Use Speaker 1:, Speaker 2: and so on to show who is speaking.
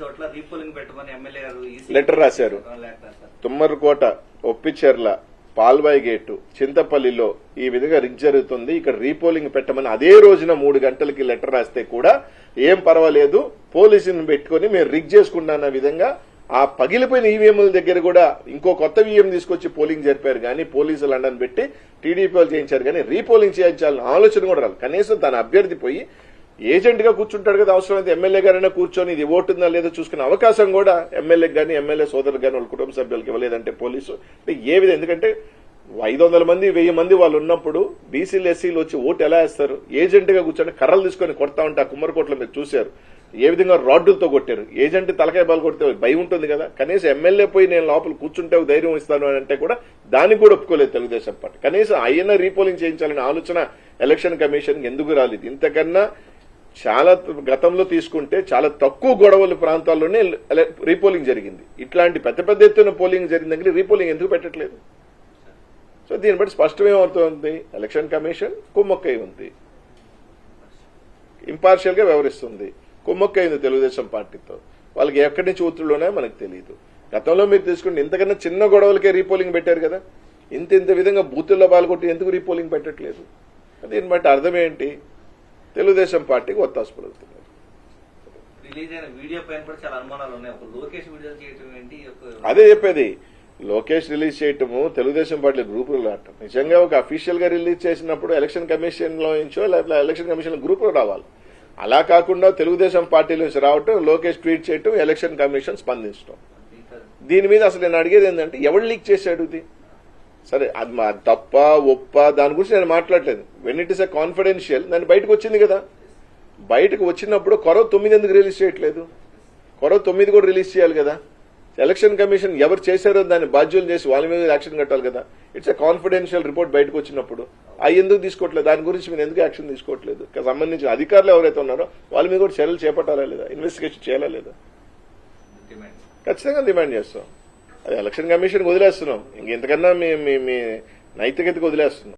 Speaker 1: చోట్ల రీపోలింగ్ పెట్టమని ఎమ్మెల్యే గారు
Speaker 2: లెటర్ రాశారు. తుమ్మరకోట ఒప్పిచెర్ల పాల్వాయి గేటు చింతపల్లిలో ఈ విధంగా రిగ్ జరుగుతుంది. ఇక్కడ రీపోలింగ్ పెట్టమని అదే రోజున మూడు గంటలకి లెటర్ రాస్తే కూడా ఏం పర్వాలేదు. పోలీసుని పెట్టుకొని మేము రిగ్ చేసుకున్నాన్న విధంగా ఆ పగిలిపోయిన ఈవీఎంల దగ్గర కూడా ఇంకో కొత్త ఈవీఎం తీసుకొచ్చి పోలింగ్ జరిపారు. కానీ పోలీసులు అండని పెట్టి టీడీపీ వాళ్ళు చేయించారు. కానీ రీపోలింగ్ చేయించాలని ఆలోచన కూడా రాదు కనీసం తన అభ్యర్థి పోయి ఏజెంట్గా కూర్చుంటాడు కదా అవసరమైతే ఎమ్మెల్యే గారైనా కూర్చొని ఇది ఓటుందా లేదో చూసుకునే అవకాశం కూడా ఎమ్మెల్యే కానీ ఎమ్మెల్యే సోదరులు కానీ వాళ్ళ కుటుంబ సభ్యులకి ఇవ్వలేదంటే పోలీసు. అంటే ఏ విధంగా ఎందుకంటే ఐదు వందల మంది వెయ్యి మంది వాళ్ళు ఉన్నప్పుడు బీసీలు ఎస్సీలు వచ్చి ఓటు ఎలా వేస్తారు? ఏజెంట్గా కూర్చొని కర్రలు తీసుకొని కొడతా ఉంటే ఆ కుమ్మరికోట్లో మీరు చూశారు. ఏ విధంగా రాడ్డులతో కొట్టారు? ఏజెంట్ తలకాయ బాలు కొడితే భయం ఉంటుంది కదా. కనీసం ఎమ్మెల్యే పోయి నేను లోపల కూర్చుంటే ధైర్యం ఇస్తాను అని అంటే కూడా దానికి కూడా ఒప్పుకోలేదు తెలుగుదేశం పార్టీ. కనీసం ఆయన రీపోలింగ్ చేయించాలనే ఆలోచన ఎలక్షన్ కమిషన్ ఎందుకు రాలేదు? ఇంతకన్నా చాలా గతంలో తీసుకుంటే చాలా తక్కువ గొడవల ప్రాంతాల్లోనే రీపోలింగ్ జరిగింది. ఇట్లాంటి పెద్ద పెద్ద ఎత్తున పోలింగ్ జరిగిందని రీపోలింగ్ ఎందుకు పెట్టట్లేదు? సో దీన్ని బట్టి స్పష్టమేమవుతుంది ఎలక్షన్ కమిషన్ కుమ్మక్కై ఉంది. ఇంపార్షియల్గా వ్యవహరిస్తుంది కుమ్మక్కైంది తెలుగుదేశం పార్టీతో. వాళ్ళకి ఎక్కడి నుంచి ఒత్తిడిలోనే మనకు తెలియదు గతంలో మీరు తీసుకుంటే ఇంతకన్నా చిన్న గొడవలకే రీపోలింగ్ పెట్టారు కదా? ఇంత ఇంత విధంగా బూతుల్లో పాల్గొట్టి ఎందుకు రీపోలింగ్ పెట్టట్లేదు? దీన్ని బట్టి అర్థం ఏంటి? తెలుగుదేశం పార్టీకి ఒత్తాసు పడుతున్నారు
Speaker 1: రిలీజ్ అయిన వీడియో పైన కూడా చాలా అనుమానాలు ఉన్నాయి. ఒక లోకేష్ వీడియో చేయటం ఏంటి? ఒక
Speaker 2: అదే చెప్పేది. లోకేష్ రిలీజ్ చేయటము తెలుగుదేశం పార్టీ గ్రూపులు ఆడటం నిజంగా ఒక అఫీషియల్గా రిలీజ్ చేసినప్పుడు ఎలక్షన్ కమిషన్లో నుంచో లేకపోతే ఎలక్షన్ కమిషన్ గ్రూప్లో రావాలి. అలా కాకుండా తెలుగుదేశం పార్టీ నుంచి రావటం లోకేష్ ట్వీట్ చేయటం ఎలక్షన్ కమిషన్ స్పందించడం దీని మీద అసలు నేను అడిగేది ఏంటంటే ఎవడు లీక్ చేశాడు ఇది? సరే అది మా తప్ప ఒప్ప దాని గురించి నేను మాట్లాడలేదు. When it is a confidential దాన్ని బయటకు వచ్చింది కదా. బయటకు వచ్చినప్పుడు కొరవ తొమ్మిది ఎందుకు రిలీజ్ చేయట్లేదు? కొరవ తొమ్మిది కూడా రిలీజ్ చేయాలి కదా. ఎలక్షన్ కమిషన్ ఎవరు చేశారో దాన్ని బాధ్యులు చేసి వాళ్ళ మీద యాక్షన్ కట్టాలి కదా. ఇట్స్ ఎ కాన్ఫిడెన్షియల్ రిపోర్ట్ బయటకు వచ్చినప్పుడు. అవి ఎందుకు తీసుకోవట్లేదు? దాని గురించి మీరు ఎందుకు యాక్షన్ తీసుకోవట్లేదు? సంబంధించిన అధికారులు ఎవరైతే ఉన్నారో వాళ్ళ మీద కూడా చర్యలు చేపట్టాలా లేదా? ఇన్వెస్టిగేషన్ చేయాలా లేదా? ఖచ్చితంగా డిమాండ్ చేస్తాం. అది ఎలక్షన్ కమిషన్ వదిలేస్తున్నాం. ఇంకెంతకన్నా మీ మీ నైతికతకు వదిలేస్తున్నాం.